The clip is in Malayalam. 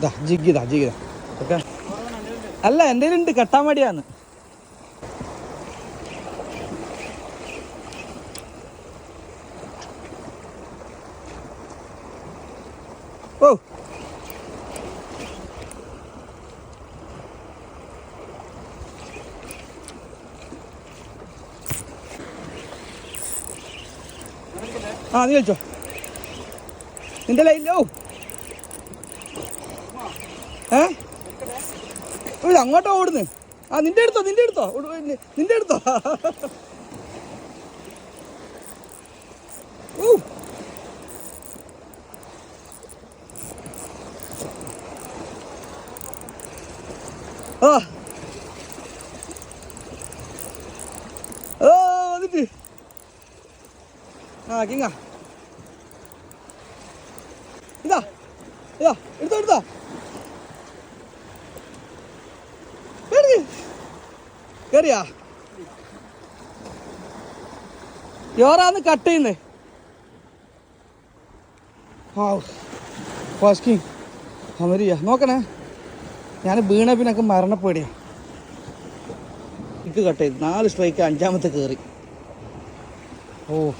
ഇതാ ജിഗിതാ ജിഗിതാ ഓക്കെ? അല്ല എന്റെ ഉണ്ട് കെട്ടാൻ മടിയാന്ന് ഓ. ആ നീ കളിച്ചോ. നിന്റെ ലൈനിലോ ഏ? ഇല്ല അങ്ങോട്ടോ ഓടുന്നു ആ നിന്റെ എടുത്തോ നിന്റെ എടുത്തോ ഓട് നിന്റെ എടുത്തോ ഊ. ആ. ആ കിങ്ങ. ഇതാ ഇതാ എടുത്തോ എടുത്തോ. കേറിയാ? യോറാന്ന് കട്ട് ചെയ്യുന്നേ. ആ അമരിയ. നോക്കണേ. ഞാൻ വീണ പിന്നൊക്കെ മരണപ്പേടിയാ എനിക്ക് കട്ട് ചെയ്തു. നാല് സ്ട്രൈക്ക് അഞ്ചാമത്തെ കയറി ഓ